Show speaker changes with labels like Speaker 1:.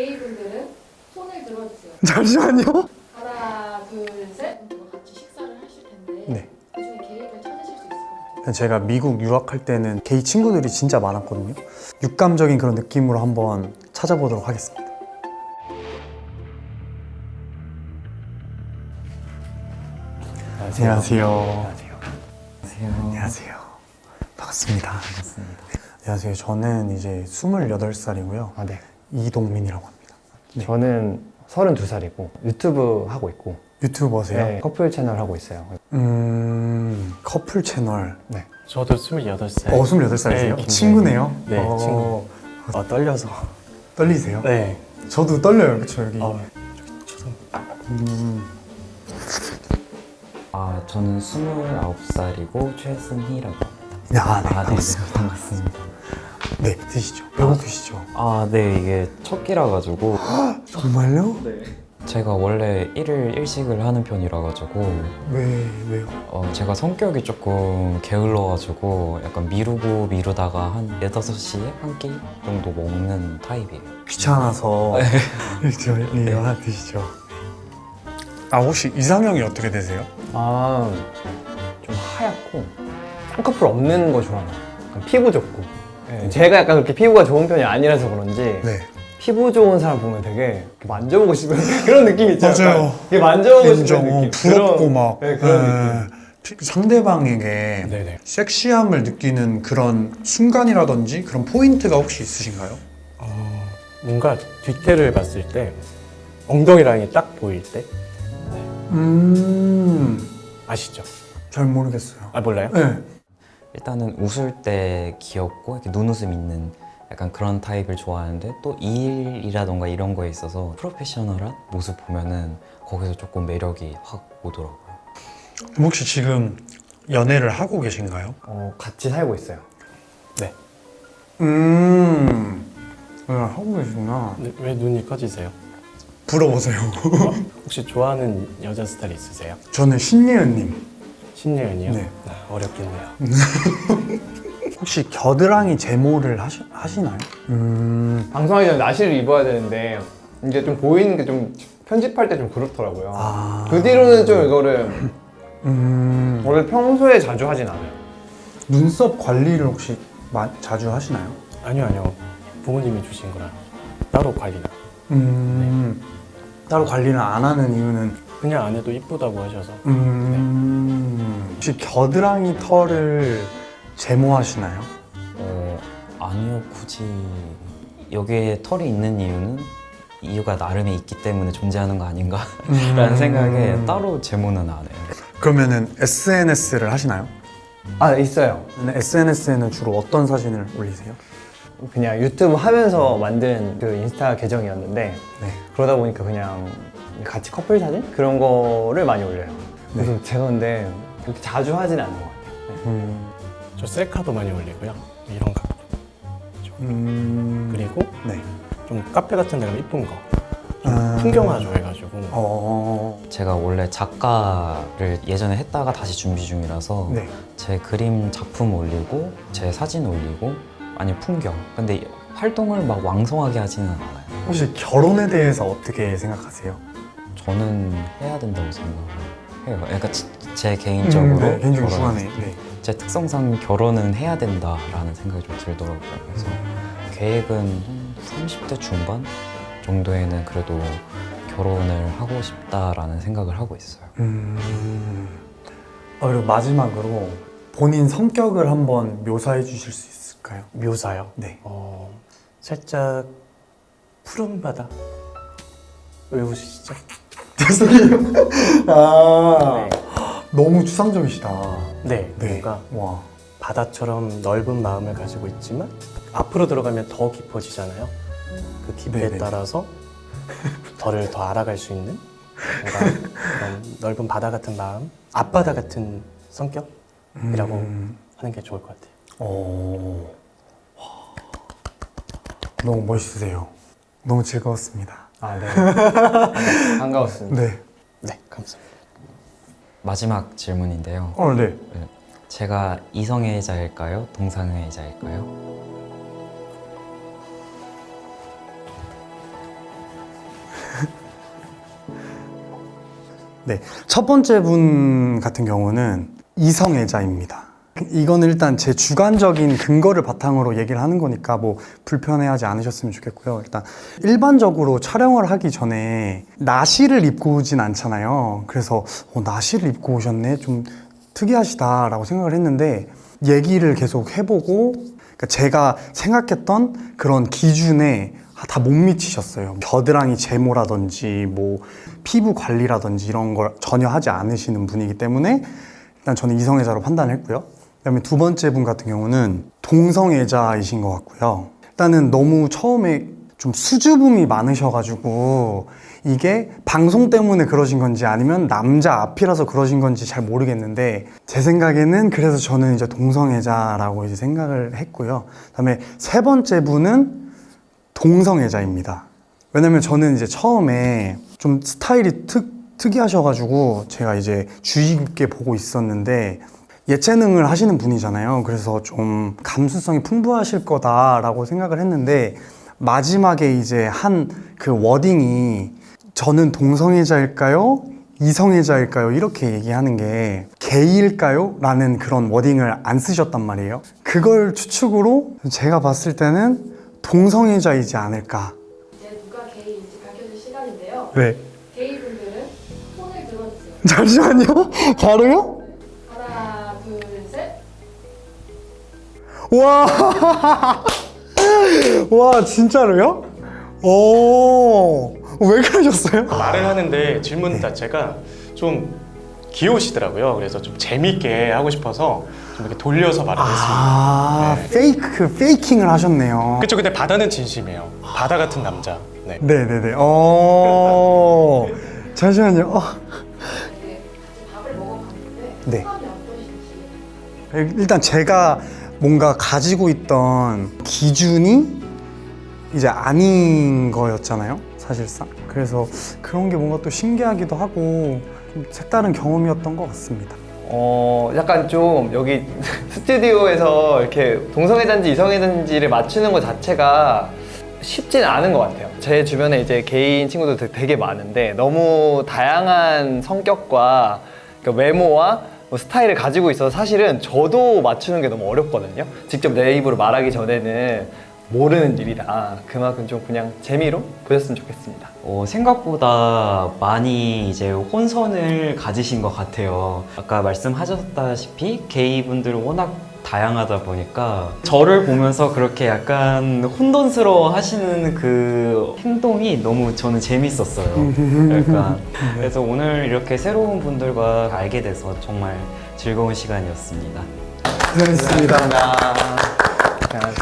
Speaker 1: 게이분들은 손을 들어주세요.
Speaker 2: 잠시만요.
Speaker 1: 하나, 둘, 셋. 분들과 같이 식사를 하실 텐데
Speaker 2: 네.
Speaker 1: 그중에 게이를 찾으실 수 있을 것 같아요.
Speaker 2: 제가 미국 유학할 때는 게이 친구들이 진짜 많았거든요. 육감적인 그런 느낌으로 한번 찾아보도록 하겠습니다. 안녕하세요.
Speaker 3: 안녕하세요.
Speaker 2: 안녕하세요. 반갑습니다.
Speaker 3: 반갑습니다.
Speaker 2: 안녕하세요. 저는 이제 28살이고요.
Speaker 3: 아, 네.
Speaker 2: 이동민이라고 합니다. 네.
Speaker 3: 저는 32살이고 유튜브 하고 있고
Speaker 2: 유튜버세요?
Speaker 3: 네, 커플 채널 하고 있어요.
Speaker 2: 음, 커플 채널.
Speaker 3: 네.
Speaker 4: 저도 28살.
Speaker 2: 어, 28살이세요?
Speaker 4: 네, 김-
Speaker 2: 친구네요?
Speaker 4: 네,
Speaker 2: 어,
Speaker 4: 친구. 어, 떨려서.
Speaker 2: 떨리세요?
Speaker 4: 네.
Speaker 2: 저도 떨려요, 그쵸, 여기.
Speaker 4: 어,
Speaker 2: 음,
Speaker 5: 아, 저는 29살이고 최승희라고 합니다.
Speaker 2: 야, 네,
Speaker 5: 아, 네,
Speaker 2: 반갑습니다.
Speaker 5: 반갑습니다.
Speaker 2: 네, 드시죠. 배고프시죠?
Speaker 5: 아, 네, 이게 첫 끼라 가지고
Speaker 2: 정말요?
Speaker 5: 제가 원래 일을 일식을 하는 편이라 가지고
Speaker 2: 왜, 왜요?
Speaker 5: 어, 제가 성격이 조금 게을러 가지고 약간 미루고 미루다가 한 4, 5시에 한 끼 정도 먹는 타입이에요.
Speaker 2: 귀찮아서. 저, 네, 하나 드시죠. 아, 혹시 이상형이 어떻게 되세요?
Speaker 3: 아, 좀 하얗고 쌍꺼풀 없는 거 좋아해요. 약간 피부 좋고. 네, 제가 약간 그렇게 피부가 좋은 편이 아니라서 그런지
Speaker 2: 네.
Speaker 3: 피부 좋은 사람 보면 되게 이렇게 만져보고 싶은 그런 느낌 있잖아요.
Speaker 2: 맞아요.
Speaker 3: 약간 이게 만져보고 싶은
Speaker 2: 인정.
Speaker 3: 느낌.
Speaker 2: 부럽고
Speaker 3: 그런-
Speaker 2: 막.
Speaker 3: 네, 그런 느낌.
Speaker 2: 피- 상대방에게
Speaker 4: 네네.
Speaker 2: 섹시함을 느끼는 그런 순간이라든지 그런 포인트가 혹시 있으신가요?
Speaker 4: 어, 뭔가 뒤태를 봤을 때 엉덩이 라인이 딱 보일 때
Speaker 2: 음,
Speaker 4: 아시죠?
Speaker 2: 잘 모르겠어요.
Speaker 4: 아 몰라요?
Speaker 2: 네.
Speaker 5: 일단은 웃을 때 귀엽고 이렇게 눈웃음 있는 약간 그런 타입을 좋아하는데 또 일이라던가 이런 거에 있어서 프로페셔널한 모습 보면은 거기서 조금 매력이 확 오더라고요.
Speaker 2: 그럼 혹시 지금 연애를 하고 계신가요?
Speaker 3: 어, 같이 살고 있어요.
Speaker 4: 네.
Speaker 2: 음, 네, 하고 계시구나.
Speaker 4: 근데 왜 눈이 커지세요?
Speaker 2: 물어보세요.
Speaker 4: 혹시 좋아하는 여자 스타일 있으세요?
Speaker 2: 저는 신예은님.
Speaker 4: 신예은이요?
Speaker 2: 네.
Speaker 4: 아, 어렵겠네요.
Speaker 2: 혹시 겨드랑이 제모를 하시, 하시나요? 음,
Speaker 3: 방송하기 전에 나시를 입어야 되는데 이제 좀 보이는 게 좀 편집할 때 좀 그렇더라고요.
Speaker 2: 아.
Speaker 3: 그 뒤로는 좀 이거를
Speaker 2: 음,
Speaker 3: 원래 평소에 자주 하진 않아요.
Speaker 2: 눈썹 관리를 혹시 마, 자주 하시나요?
Speaker 4: 아니요 아니요. 부모님이 주신 거라 따로 관리나.
Speaker 2: 음, 따로 관리를 안 하는 이유는
Speaker 4: 그냥 안 해도 이쁘다고 하셔서
Speaker 2: 음, 혹시 겨드랑이 털을 제모하시나요?
Speaker 5: 어, 아니요, 굳이 여기에 털이 있는 이유는 이유가 나름에 있기 때문에 존재하는 거 아닌가라는
Speaker 2: 음.
Speaker 5: 생각에 따로 제모는 안 해요.
Speaker 2: 그러면은 SNS를 하시나요?
Speaker 3: 아 있어요.
Speaker 2: SNS에는 주로 어떤 사진을 올리세요?
Speaker 3: 그냥 유튜브 하면서 만든 그 인스타 계정이었는데
Speaker 2: 네.
Speaker 3: 그러다 보니까 그냥 같이 커플 사진 그런 거를 많이 올려요. 그래서 제가 근데 그렇게 자주 하진 않는 것 같아요.
Speaker 2: 음,
Speaker 4: 저 셀카도 많이 올리고요. 이런 거.
Speaker 2: 음,
Speaker 4: 그리고
Speaker 2: 네.
Speaker 4: 좀 카페 같은 데 가면 이쁜 거.
Speaker 2: 아.
Speaker 4: 풍경화 좋아해가지고
Speaker 2: 어,
Speaker 5: 제가 원래 작가를 예전에 했다가 다시 준비 중이라서
Speaker 2: 네.
Speaker 5: 제 그림 작품 올리고 제 사진 올리고 아니 풍경. 근데 활동을 막 왕성하게 하지는 않아요.
Speaker 2: 혹시 결혼에 대해서 어떻게 생각하세요?
Speaker 5: 저는 해야 된다고 생각을 해요. 그러니까 지- 제 개인적으로
Speaker 2: 음, 네, 개인적인
Speaker 5: 결혼-
Speaker 2: 주관에 네.
Speaker 5: 제 특성상 결혼은 해야 된다라는 생각이 좀 들더라고요. 그래서 계획은 한 30대 중반 정도에는 그래도 결혼을 하고 싶다라는 생각을 하고 있어요.
Speaker 2: 음. 어, 그리고 마지막으로 본인 성격을 한번 묘사해 주실 수 있을까요?
Speaker 4: 묘사요.
Speaker 2: 네.
Speaker 4: 어, 살짝 푸른 바다. 왜 웃으시죠?
Speaker 2: 죄송해요. 아,
Speaker 4: 네.
Speaker 2: 너무 추상적이시다.
Speaker 4: 네,
Speaker 2: 네.
Speaker 4: 뭔가
Speaker 2: 와.
Speaker 4: 바다처럼 넓은 마음을 가지고 있지만 앞으로 들어가면 더 깊어지잖아요. 그 깊이에
Speaker 2: 네네.
Speaker 4: 따라서 저를 더 알아갈 수 있는 뭔가 그런 넓은 바다 같은 마음, 앞바다 같은 성격이라고
Speaker 2: 음.
Speaker 4: 하는 게 좋을 것 같아요.
Speaker 2: 어. 와. 너무 멋있으세요. 너무 즐거웠습니다.
Speaker 3: 아, 네. 반가웠습니다.
Speaker 2: 네.
Speaker 4: 네, 감사합니다.
Speaker 5: 마지막 질문인데요.
Speaker 2: 어, 네. 네.
Speaker 5: 제가 이성애자일까요? 동성애자일까요?
Speaker 2: 네. 첫 번째 분 같은 경우는 이성애자입니다. 이건 일단 제 주관적인 근거를 바탕으로 얘기를 하는 거니까 뭐 불편해하지 않으셨으면 좋겠고요. 일단 일반적으로 촬영을 하기 전에 나시를 입고 오진 않잖아요. 그래서 어, 나시를 입고 오셨네, 좀 특이하시다라고 생각을 했는데 얘기를 계속 해보고 그러니까 제가 생각했던 그런 기준에 다 못 미치셨어요. 겨드랑이 제모라든지 뭐 피부 관리라든지 이런 걸 전혀 하지 않으시는 분이기 때문에 일단 저는 이성애자로 판단을 했고요. 그다음에 두 번째 분 같은 경우는 동성애자이신 것 같고요. 일단은 너무 처음에 좀 수줍음이 많으셔가지고 이게 방송 때문에 그러신 건지 아니면 남자 앞이라서 그러신 건지 잘 모르겠는데 제 생각에는 그래서 저는 이제 동성애자라고 이제 생각을 했고요. 그다음에 세 번째 분은 동성애자입니다. 왜냐면 저는 이제 처음에 좀 스타일이 특, 특이하셔가지고 제가 이제 주의 깊게 보고 있었는데 예체능을 하시는 분이잖아요. 그래서 좀 감수성이 풍부하실 거다라고 생각을 했는데 마지막에 이제 한 그 워딩이 저는 동성애자일까요? 이성애자일까요? 이렇게 얘기하는 게 게이일까요? 라는 그런 워딩을 안 쓰셨단 말이에요. 그걸 추측으로 제가 봤을 때는 동성애자이지 않을까.
Speaker 1: 이제 누가 게이인지 밝혀줄 시간인데요.
Speaker 2: 네.
Speaker 1: 게이분들은 손을 들어주세요.
Speaker 2: 잠시만요. 바로요? 와. 와, 진짜로요? 오. 왜 그러셨어요?
Speaker 4: 말을 하는데 질문 자체가 좀 귀여우시더라고요. 그래서 좀 재밌게 하고 싶어서 좀 이렇게 돌려서 말을 했습니다.
Speaker 2: 아, 페이크, 페이킹을 하셨네요.
Speaker 4: 그쵸, 근데 바다는 진심이에요. 바다 같은 남자. 네.
Speaker 2: 네네네. 어. 잠시만요. 어.
Speaker 1: 같이 밥을 먹어봤는데
Speaker 2: 네.
Speaker 1: 소감이 어떠신지.
Speaker 2: 일단 제가 뭔가 가지고 있던 기준이 이제 아닌 거였잖아요. 사실상. 그래서 그런 게 뭔가 또 신기하기도 하고 좀 색다른 경험이었던 것 같습니다.
Speaker 3: 어, 약간 좀 여기 스튜디오에서 이렇게 동성애자인지 이성애자인지를 맞추는 것 자체가 쉽지는 않은 것 같아요. 제 주변에 이제 개인 친구들 되게 많은데 너무 다양한 성격과 그러니까 외모와 뭐 스타일을 가지고 있어서 사실은 저도 맞추는 게 너무 어렵거든요. 직접 내 입으로 말하기 전에는 모르는 일이라 그만큼 좀 그냥 재미로 보셨으면 좋겠습니다.
Speaker 5: 어, 생각보다 많이 이제 혼선을 가지신 것 같아요. 아까 말씀하셨다시피 게이분들은 워낙 다양하다 보니까 저를 보면서 그렇게 약간 혼돈스러워 하시는 그 행동이 너무 저는 재밌었어요. 약간 그래서 오늘 이렇게 새로운 분들과 알게 돼서 정말 즐거운 시간이었습니다.
Speaker 2: 고생하셨습니다.
Speaker 3: 자,